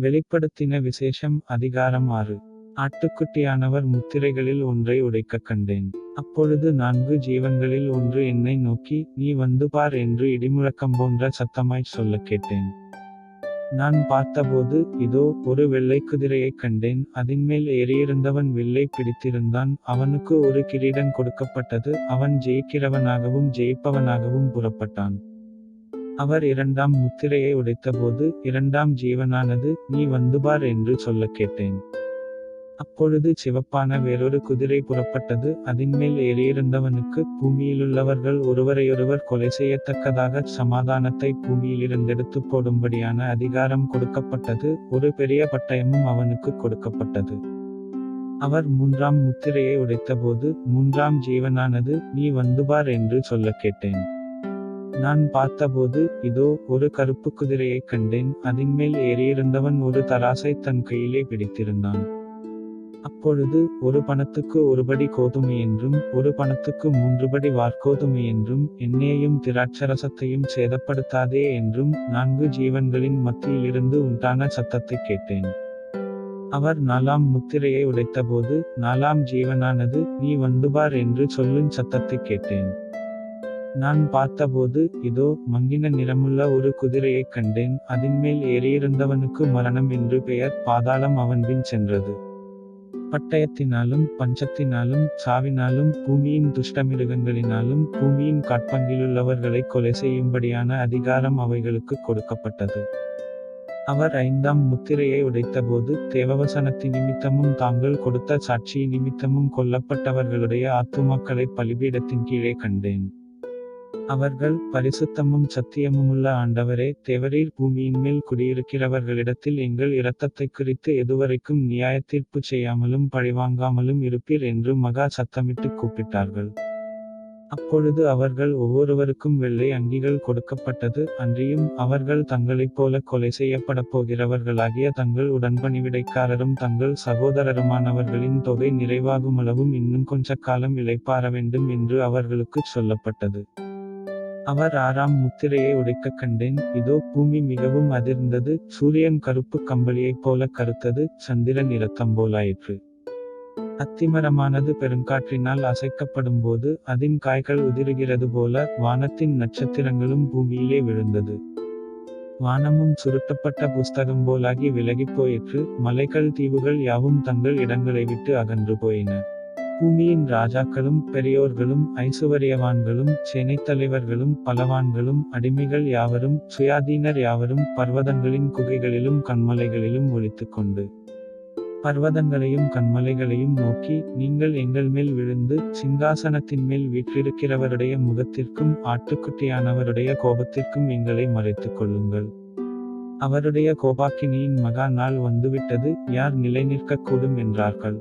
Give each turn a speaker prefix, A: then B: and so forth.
A: வெளிப்படுத்தின விசேஷம் அதிகாரம் ஆறு. ஆட்டுக்குட்டியானவர் முத்திரைகளில் ஒன்றை உடைக்கக் கண்டேன். அப்பொழுது நான்கு ஜீவன்களில் ஒன்று என்னை நோக்கி நீ வந்து பார் என்று இடிமுழக்கம் போன்ற சத்தமாய்ச் சொல்லக் கேட்டேன். நான் பார்த்தபோது இதோ ஒரு வெள்ளை குதிரையைக் கண்டேன். அதின்மேல் ஏறியிருந்தவன் வில்லை பிடித்திருந்தான். அவனுக்கு ஒரு கிரீடம் கொடுக்கப்பட்டது. அவன் ஜெயிக்கிறவனாகவும் ஜெயிப்பவனாகவும் புறப்பட்டான். அவர் இரண்டாம் முத்திரையை உடைத்தபோது இரண்டாம் ஜீவனானது நீ வந்து பார் என்று சொல்ல கேட்டேன். அப்பொழுது சிவப்பான வேறொரு குதிரை புறப்பட்டது. அதின்மேல் ஏறியிருந்தவனுக்கு பூமியிலுள்ளவர்கள் ஒருவரையொருவர் கொலை செய்யத்தக்கதாக சமாதானத்தை பூமியிலிருந்தெடுத்து போடும்படியான அதிகாரம் கொடுக்கப்பட்டது. ஒரு பெரிய பட்டயமும் அவனுக்கு கொடுக்கப்பட்டது. அவர் மூன்றாம் முத்திரையை உடைத்தபோது மூன்றாம் ஜீவனானது நீ வந்து பார் என்று சொல்ல கேட்டேன். நான் பார்த்தபோது இதோ ஒரு கருப்பு குதிரையைக் கண்டேன். அதன்மேல் ஏறியிருந்தவன் ஒரு தராசை தன் கையிலே பிடித்திருந்தான். அப்பொழுது ஒரு பணத்துக்கு ஒருபடி கோதுமை என்றும் ஒரு பணத்துக்கு மூன்றுபடி வார்கோதுமை என்றும் என்னையும் திராட்சரசத்தையும் சேதப்படுத்தாதே என்றும் நான்கு ஜீவன்களின் மத்தியிலிருந்து உண்டான சத்தத்தை கேட்டேன். அவர் நாலாம் முத்திரையை உடைத்தபோது நாலாம் ஜீவனானது நீ வந்துபார் என்று சொல்லும் சத்தத்தை கேட்டேன். நான் பார்த்தபோது இதோ மங்கின நிறமுள்ள ஒரு குதிரையைக் கண்டேன். அதன்மேல் ஏறியிருந்தவனுக்கு மரணம் என்று பெயர் பாதாளம் அவன்பின் சென்றது. பட்டயத்தினாலும் பஞ்சத்தினாலும் சாவினாலும் பூமியின் துஷ்டமிருகங்களினாலும் பூமியின் காட்பங்கிலுள்ளவர்களை கொலை செய்யும்படியான அதிகாரம் அவைகளுக்கு கொடுக்கப்பட்டது. அவர் ஐந்தாம் முத்திரையை உடைத்தபோது தேவவசனத்தின் நிமித்தமும் தாங்கள் கொடுத்த சாட்சி நிமித்தமும் கொல்லப்பட்டவர்களுடைய ஆத்துமாக்களை பலிபீடத்தின் கீழே கண்டேன். அவர்கள் பரிசுத்தமும் சத்தியமுமுள்ள ஆண்டவரே தேவரீர் பூமியின் மேல் குடியிருக்கிறவர்களிடத்தில் எங்கள் இரத்தத்தை குறித்து எதுவரைக்கும் நியாய தீர்ப்பு செய்யாமலும் பழிவாங்காமலும் இருப்பீர் என்று மகா சத்தமிட்டு கூப்பிட்டார்கள். அப்பொழுது அவர்கள் ஒவ்வொருவருக்கும் வெள்ளை அங்கிகள் கொடுக்கப்பட்டது அன்றியும் அவர்கள் தங்களைப் போல கொலை செய்யப்பட போகிறவர்களாகிய தங்கள் உடன்பணிவிடைக்காரரும் தங்கள் சகோதரருமானவர்களின் தொகை நிறைவாகுமளவும் இன்னும் கொஞ்ச காலம் இழைப்பார வேண்டும் என்று அவர்களுக்கு சொல்லப்பட்டது. அவர் ஆறாம் முத்திரையை உடைக்கக் கண்டேன். இதோ பூமி மிகவும் அதிர்ந்தது. சூரியன் கருப்பு கம்பளியைப் போல கருத்தது. சந்திரன் இரத்தம் போலாயிற்று அத்திமரமானது பெருங்காற்றினால் அசைக்கப்படும் போது அதன் காய்கள் உதிருகிறது போல வானத்தின் நட்சத்திரங்களும் பூமியிலே விழுந்தது. வானமும் சுருட்டப்பட்ட புஸ்தகம் போலாகி விலகிப் போயிற்று. மலைகள் தீவுகள் யாவும் தங்கள் இடங்களை விட்டு அகன்று போயின. பூமியின் ராஜாக்களும் பெரியோர்களும் ஐசுவரியவான்களும் சேனைத் தலைவர்களும் பலவான்களும் அடிமைகள் யாவரும் சுயாதீனர் யாவரும் பர்வதங்களின் குகைகளிலும் கண்மலைகளிலும் ஒழித்துக்கொண்டு பர்வதங்களையும் கண்மலைகளையும் நோக்கி நீங்கள் எங்கள் மேல் விழுந்து சிங்காசனத்தின் மேல் வீற்றிருக்கிறவருடைய முகத்திற்கும் ஆட்டுக்குட்டியானவருடைய கோபத்திற்கும் எங்களை மறைத்துக் கொள்ளுங்கள். அவருடைய கோபாக்கினியின் மகா நாள் வந்துவிட்டது யார் நிலை நிற்கக்கூடும் என்றார்கள்.